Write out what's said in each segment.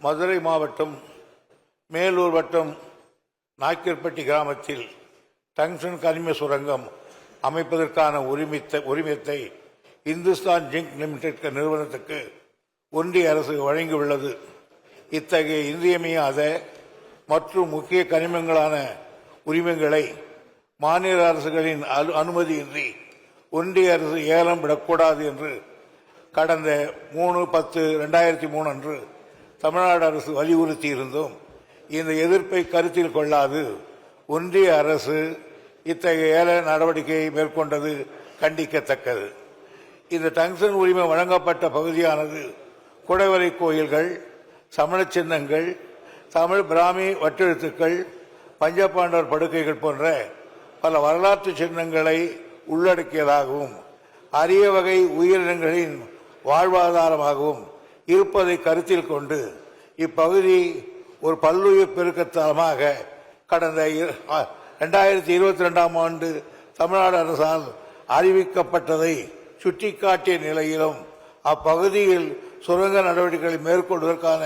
மதுரை மாவட்டம் மேலூர் வட்டம் நாய்க்கர்பட்டி கிராமத்தில் டங்ஷன் கனிம சுரங்கம் அமைப்பதற்கான உரிமத்தை உரிமத்தை இந்துஸ்தான் ஜிங்க் லிமிடெட் நிறுவனத்துக்கு ஒன்றிய அரசு வழங்கியுள்ளது. இத்தகைய இன்றியமையாத மற்றும் முக்கிய கனிமங்களான உரிமங்களை மாநில அரசுகளின் அனு- அனுமதியின்றி ஒன்றிய அரசு ஏலம் விடக்கூடாது என்று கடந்த மூணு பத்து ரெண்டாயிரத்தி மூணு அன்று தமிழ்நாடு அரசு வலியுறுத்தி இருந்தும் இந்த எதிர்ப்பை கருத்தில் கொள்ளாது. ஒன்றிய அரசு இத்தகைய ஏல நடவடிக்கையை மேற்கொண்டது கண்டிக்கத்தக்கது. இந்த டங்ஷன் உரிமை வழங்கப்பட்ட பகுதியானது குடைவரை கோயில்கள் சமணச் சின்னங்கள் தமிழ் பிராமி வட்டெழுத்துக்கள் பஞ்சபாண்டவர் படுக்கைகள் போன்ற பல வரலாற்று சின்னங்களை உள்ளடக்கியதாகவும் அரிய வகை உயிரினங்களின் வாழ்வாதாரமாகவும் இருப்பதை கருத்தில் கொண்டு இப்பகுதி ஒரு பல்லுயிர் பெருக்கத்தலமாக கடந்த இரண்டாயிரத்தி இருபத்தி ரெண்டாம் ஆண்டு தமிழ்நாடு அரசால் அறிவிக்கப்பட்டதை சுட்டிக்காட்டிய நிலையிலும் அப்பகுதியில் சுரங்க நடவடிக்கைகளை மேற்கொள்வதற்கான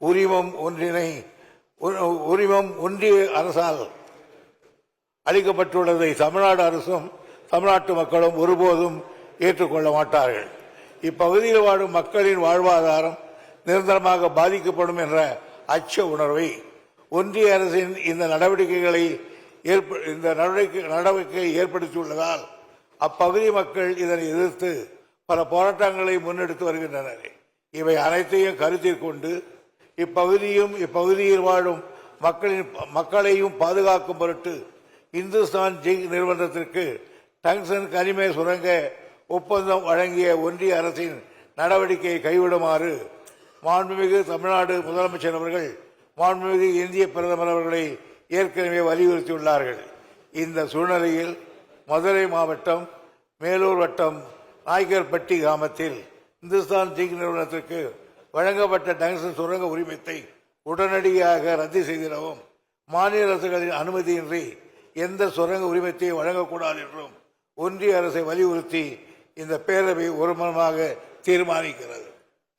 உரிமம் ஒன்றினை உ- உரிமம் ஒன்றிய அரசால் அளிக்கப்பட்டுள்ளதை தமிழ்நாடு அரசும் தமிழ்நாட்டு மக்களும் ஒருபோதும் ஏற்றுக்கொள்ள மாட்டார்கள். இப்பகுதியில் வாழும் மக்களின் வாழ்வாதாரம் நிரந்தரமாக பாதிக்கப்படும் என்ற அச்ச உணர்வை ஒன்றிய அரசின் இந்த நடவடிக்கைகளை இந்த நடவடிக்கை ஏற்படுத்தியுள்ளதால் அப்பகுதி மக்கள் இதனை எதிர்த்து பல போராட்டங்களை முன்னெடுத்து வருகின்றனர். இவை அனைத்தையும் கருத்தில் கொண்டு இப்பகுதியும் இப்பகுதியில் வாழும் மக்களின் மக்களையும் பாதுகாக்கும் பொருட்டு இந்துஸ்தான் ஜிங் நிறுவனத்திற்கு டங்ஸன் கனிம சுரங்க ஒப்பந்தம் வழங்கிய ஒன்றிய அரசின் நடவடிக்கையை கைவிடுமாறு மாண்புமிகு தமிழ்நாடு முதலமைச்சர் அவர்கள் மாண்புமிகு இந்திய பிரதமர் அவர்களை ஏற்கனவே வலியுறுத்தியுள்ளார்கள். இந்த சூழ்நிலையில் மதுரை மாவட்டம் மேலூர் வட்டம் நாய்க்கர்பட்டி கிராமத்தில் இந்துஸ்தான் ஜிங் நிறுவனத்திற்கு வழங்கப்பட்ட டங்ஷன் சுரங்க உரிமத்தை உடனடியாக ரத்து செய்திடவும் மாநில அரசுகளின் அனுமதியின்றி எந்த சுரங்க உரிமத்தையும் வழங்கக்கூடாது என்றும் ஒன்றிய அரசை வலியுறுத்தி இந்த பேரவை ஒருமனமாக தீர்மானிக்கிறது.